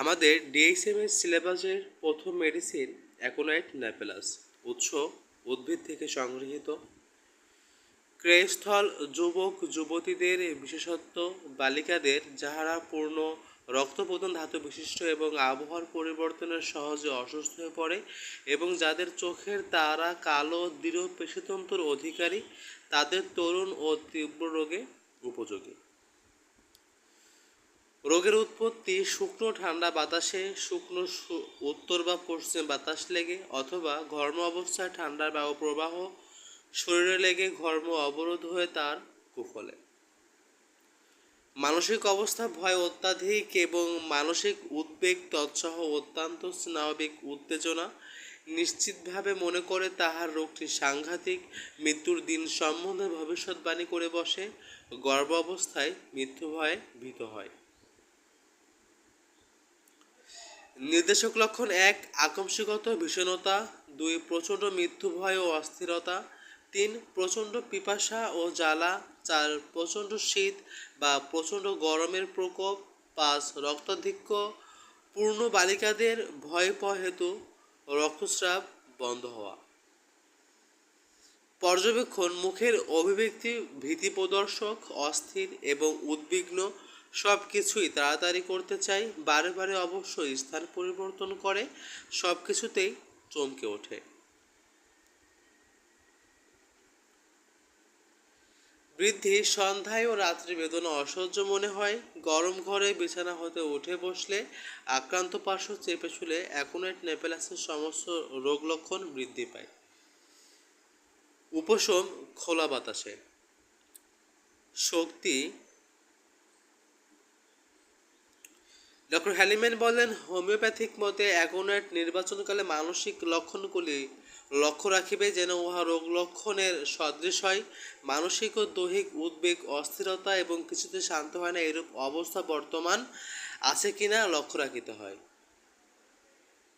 আমাদের ডিএক্সএম এর সিলেবাসের প্রথম মেডিসিন অ্যাকোনাইট ন্যাপেলাস উৎস উদ্ভিদ থেকে সংগৃহীত। ক্রেস্থল যুবক যুবতীদের বিশেষত্ব, বালিকাদের যাহারা পূর্ণ রক্তপ্রদান ধাতু বিশিষ্ট এবং আবহাওয়ার পরিবর্তনের সহজে অসুস্থ হয়ে পড়ে এবং যাদের চোখের তারা কালো, দৃঢ়, পেশিতন্ত্র অধিকারী, তাদের তরুণ ও তীব্র রোগে উপযোগী। রোগের উৎপত্তি শুকনো ঠান্ডা বাতাসে, শুকনো উত্তর বা পশ্চিম বাতাস লেগে অথবা ঘর্ম অবস্থায় ঠান্ডার বায়ু প্রবাহ শরীরে লেগে ঘর্ম অবরোধ হয়ে তার কুফলে। মানসিক অবস্থা ভয় অত্যাধিক এবং মানসিক উদ্বেগ তৎসহ অত্যন্ত স্নাবিক উত্তেজনা নিশ্চিতভাবে মনে করে তাহার রোগটি সাংঘাতিক মৃত্যুর দিন সম্বন্ধে ভবিষ্যৎবাণী করে বসে গর্ভ অবস্থায় মৃত্যু ভয়ে ভীত হয়। নির্দেশক লক্ষণ এক, আকস্মিকত ভীষণতা দুই, প্রচণ্ড মৃত্যু ভয় ও অস্থিরতা, তিন, প্রচণ্ড পিপাসা ও জ্বালা, চার, প্রচণ্ড শীত বা প্রচণ্ড গরমের প্রকোপ, পাঁচ, রক্তাধিক্য, পূর্ণ বালিকাদের ভয় পাওয়া হেতু রক্তস্রাব বন্ধ হওয়া। পর্যবেক্ষণ, মুখের অভিব্যক্তি, ভীতি প্রদর্শক, অস্থির এবং উদ্বিগ্ন সব কিছুই তাড়াতাড়ি করতে চাই, বারে বারে অবশ্যই স্থান পরিবর্তন করে সব কিছুতেই চমকে ওঠে। বৃদ্ধি সন্ধ্যায় ও রাত্রি বেদনা অসহ্য মনে হয়। গরম ঘরে বিছানা হতে উঠে বসলে আক্রান্ত পার্শ্ব চেপে শুলে অ্যাকোনাইট নেপেলাসের সমস্ত রোগ লক্ষণ বৃদ্ধি পায়। উপশম খোলা বাতাসে। শক্তি ডক্টর হ্যালিম্যান বলেন, হোমিওপ্যাথিক মতে অ্যাগোনেট নির্বাচনকালে মানসিক লক্ষণগুলি লক্ষ্য রাখিবে যেন উহা রোগ লক্ষণের সদৃশ হয়। মানসিক ও দৈহিক উদ্বেগ, অস্থিরতা এবং কিছুতে শান্ত হয় না, এরূপ অবস্থা বর্তমান আছে কিনা লক্ষ্য রাখিতে হয়।